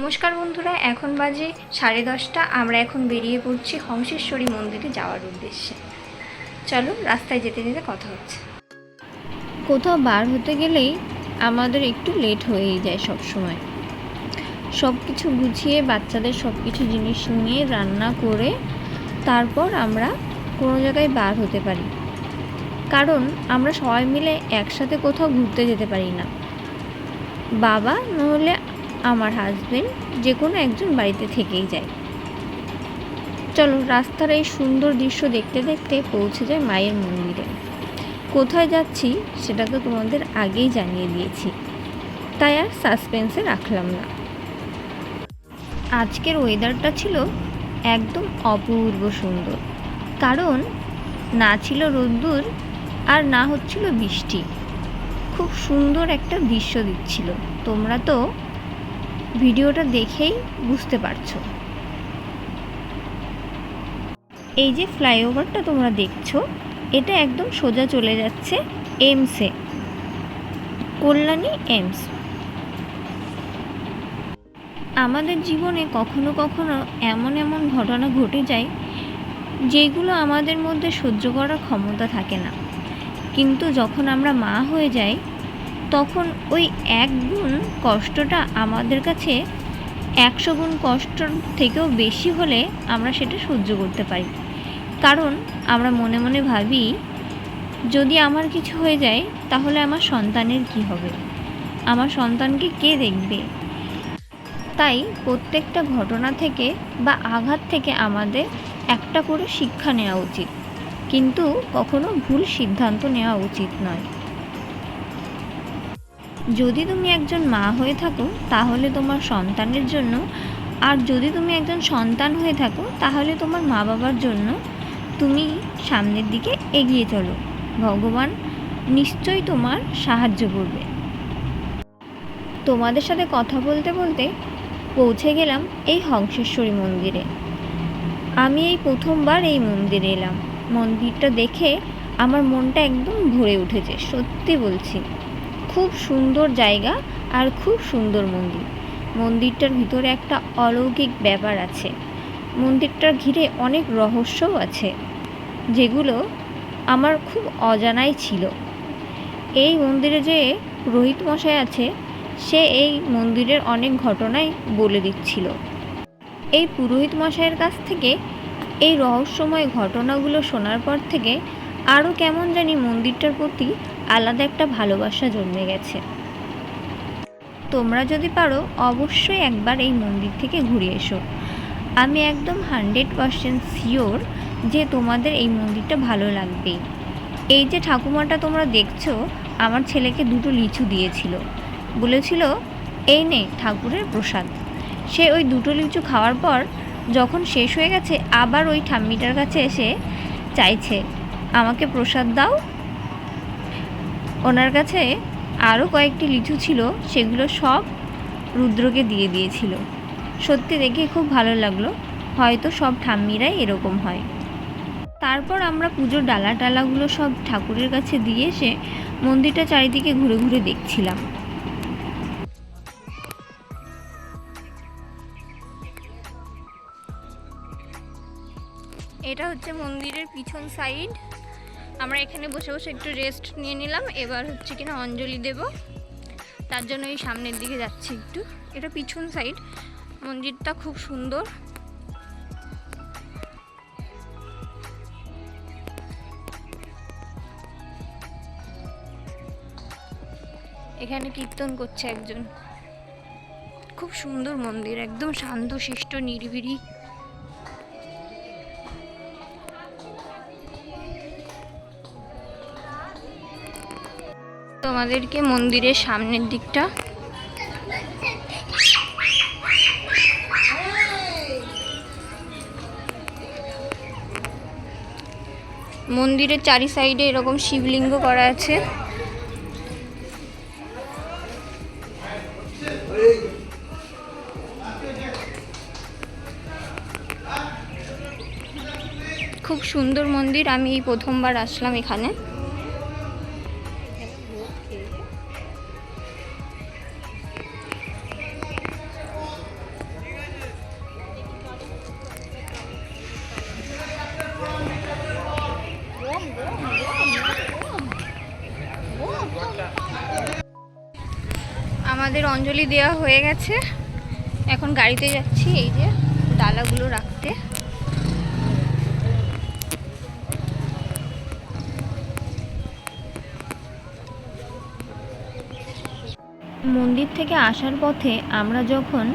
নমস্কার বন্ধুরা, এখন বাজে সাড়ে দশটা। আমরা এখন বেরিয়ে পড়ছি হংসেশ্বরী মন্দিরে যাওয়ার উদ্দেশ্যে। চলো, রাস্তায় যেতে যেতে কথা হচ্ছে। কোথাও বার হতে গেলেই আমাদের একটু লেট হয়েই যায় সব সময় সব কিছু গুছিয়ে, বাচ্চাদের সব কিছু জিনিস নিয়ে রান্না করে তারপর আমরা কোনো জায়গায় বার হতে পারি। কারণ আমরা সবাই মিলে একসাথে কোথাও ঘুরতে যেতে পারি না। বাবা নহলে আমার হাজবেন্ড যে কোনো একজন বাড়িতে থেকেই যায়। চলো, রাস্তার এই সুন্দর দৃশ্য দেখতে দেখতে পৌঁছে যায় মায়ের মন্দিরে। কোথায় যাচ্ছি সেটা তো তোমাদের আগেই জানিয়ে দিয়েছি। তাই আর সাসপেন্সে রাখলাম না। আজকের ওয়েদারটা ছিল একদম অপূর্ব সুন্দর। কারণ না ছিল রোদ্দুর আর না হচ্ছিল বৃষ্টি। খুব সুন্দর একটা দৃশ্য দিচ্ছিল। তোমরা তো ভিডিওটা দেখেই বুঝতে পারছ। এই যে ফ্লাইওভারটা তোমরা দেখছ, এটা একদম সোজা চলে যাচ্ছে এমসে, কল্যাণী এমস। আমাদের জীবনে কখনো কখনো এমন এমন ঘটনা ঘটে যায়, যেগুলো আমাদের মধ্যে সহ্য করার ক্ষমতা থাকে না। কিন্তু যখন আমরা মা হয়ে যাই তখন ওই এক গুণ কষ্টটা আমাদের কাছে একশো গুণ কষ্টর থেকেও বেশি হলে আমরা সেটা সহ্য করতে পারি। কারণ আমরা মনে মনে ভাবি, যদি আমার কিছু হয়ে যায়, তাহলে আমার সন্তানের কি হবে? আমার সন্তানকে কে দেখবে? তাই প্রত্যেকটা ঘটনা থেকে বা আঘাত থেকে আমাদের একটা করে শিক্ষা নেওয়া উচিত। কিন্তু কখনো ভুল সিদ্ধান্ত নেওয়া উচিত নয়। যদি তুমি একজন মা হয়ে থাকো, তাহলে তোমার সন্তানের জন্য, আর যদি তুমি একজন সন্তান হয়ে থাকো, তাহলে তোমার মা বাবার জন্য তুমি সামনের দিকে এগিয়ে চলো। ভগবান নিশ্চয়ই তোমার সাহায্য করবে। তোমাদের সাথে কথা বলতে বলতে পৌঁছে গেলাম এই হংসেশ্বরী মন্দিরে। আমি এই প্রথমবার এই মন্দিরে এলাম। মন্দিরটা দেখে আমার মনটা একদম ভরে উঠেছে, সত্যি বলছি। খুব সুন্দর জায়গা আর খুব সুন্দর মন্দির। মন্দিরটার ভিতরে একটা অলৌকিক ব্যাপার আছে। মন্দিরটার ঘিরে অনেক রহস্যও আছে, যেগুলো আমার খুব অজানাই ছিল। এই মন্দিরে যে রোহিত মশাই আছে, সে এই মন্দিরের অনেক ঘটনাই বলে দিচ্ছিল। এই পুরোহিত মশাইয়ের কাছ থেকে এই রহস্যময় ঘটনাগুলো শোনার পর থেকে আরও কেমন জানি মন্দিরটার প্রতি আলাদা একটা ভালোবাসা জন্মে গেছে। তোমরা যদি পারো, অবশ্যই একবার এই মন্দির থেকে ঘুরে এসো। আমি একদম হান্ড্রেড পারসেন্ট শিওর যে তোমাদের এই মন্দিরটা ভালো লাগবেই। এই যে ঠাকুমাটা তোমরা দেখছ, আমার ছেলেকে দুটো লিচু দিয়েছিল। বলেছিল, এই নে ঠাকুরের প্রসাদ। সে ওই দুটো লিচু খাওয়ার পর যখন শেষ হয়ে গেছে, আবার ওই ঠাম্মিটার কাছে এসে চাইছে, আমাকে প্রসাদ দাও ওনার কাছে আরও কয়েকটি লিচু ছিল, সেগুলো সব রুদ্রকে দিয়ে দিয়েছিল। সত্যি দেখে খুব ভালো লাগল, হয়তো সব ঠাম্মিরাই এরকম হয়। তারপর আমরা পুজোর ডালা টালাগুলো সব ঠাকুরের কাছে দিয়ে এসে মন্দিরটা চারিদিকে ঘুরে ঘুরে দেখছিলাম। এটা হচ্ছে মন্দিরের পিছন সাইড। আমরা এখানে বসে বসে একটু রেস্ট নিয়ে নিলাম। এবার হচ্ছে কিনা অঞ্জলি দেব। তার জন্য এই সামনের দিকে যাচ্ছি একটু। এটা পিছন সাইড মন্দিরটা খুব সুন্দর। এখানে কীর্তন করছে একজন। খুব সুন্দর মন্দির। একদম শান্ত শিষ্ট নিরিবিড়ি তোমাদেরকে মন্দিরের সামনের দিকটা। মন্দিরের চারি সাইডে এরকম শিবলিঙ্গ করা আছে। খুব সুন্দর মন্দির, আমি এই প্রথমবার আসলাম এখানে। অঞ্জলি দেওয়া হয়ে গেছে। এখন গাড়িতে যাচ্ছি, এই যে ডালাগুলো রাখতে। মন্দির থেকে আসার পথে আমরা যখন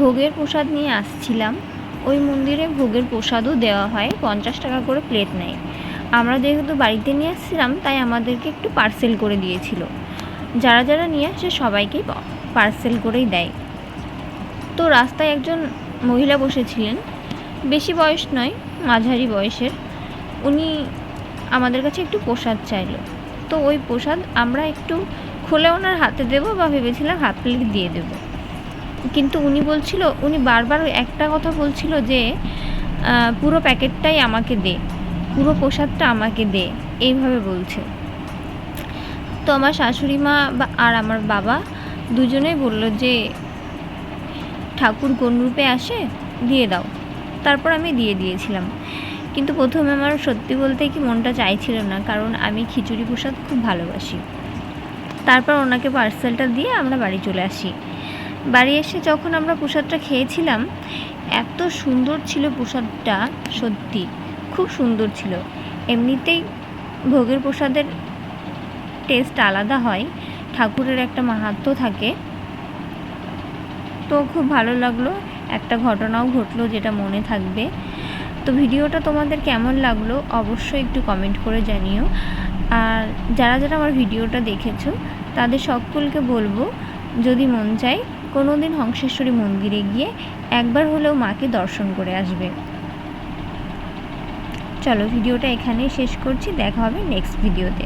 ভোগের প্রসাদ নিয়ে আসছিলাম, ওই মন্দিরে ভোগের প্রসাদও দেওয়া হয়, পঞ্চাশ টাকা করে প্লেট নেয়। আমরা যেহেতু বাড়িতে নিয়ে আসছিলাম, তাই আমাদেরকে একটু পার্সেল করে দিয়েছিল। যারা যারা নিয়ে আসে সবাইকেই পার্সেল করেই দেয়। তো রাস্তায় একজন মহিলা বসেছিলেন। বেশি বয়স নয়, মাঝারি বয়সের। উনি আমাদের কাছে একটু প্রসাদ চাইলো। তো ওই প্রসাদ আমরা একটু খুলে ওনার হাতে দেবো বা ভেবেছিলাম হাত প্লেট দিয়ে দেবো। কিন্তু উনি বলছিল, উনি বারবার একটা কথা বলছিল যে পুরো প্যাকেটটাই আমাকে দে, পুরো প্রসাদটা আমাকে দে, এইভাবে বলছে। তো আমার শাশুড়ি মা আর আমার বাবা দুজনেই বলল যে, ঠাকুর কোন রূপে আসে, দিয়ে দাও। তারপর আমি দিয়ে দিয়েছিলাম। কিন্তু প্রথমে আমার সত্যি বলতে কি মনটা চাইছিল না, কারণ আমি খিচুড়ি প্রসাদ খুব ভালোবাসি। তারপর ওনাকে পার্সেলটা দিয়ে আমরা বাড়ি চলে আসি। বাড়ি এসে যখন আমরা প্রসাদটা খেয়েছিলাম, এত সুন্দর ছিল প্রসাদটা, সত্যি খুব সুন্দর ছিল। এমনিতেই ভোগের প্রসাদের টেস্ট আলাদা হয়, ঠাকুরের একটা মাহাত্ম্য থাকে। তো খুব ভালো লাগল, একটা ঘটনাও ঘটলো যেটা মনে থাকবে। তো ভিডিওটা তোমাদের কেমন লাগল অবশ্যই একটু কমেন্ট করে জানিও। আর যারা যারা আমার ভিডিওটা দেখেছ, তাদের সকলকে বলব, যদি মন চায় কোনো দিন হংসেশ্বরী মন্দিরে গিয়ে একবার হলেও মাকে দর্শন করে আসবে। চলো, ভিডিওটা এখানেই শেষ করছি, দেখা হবে নেক্সট ভিডিওতে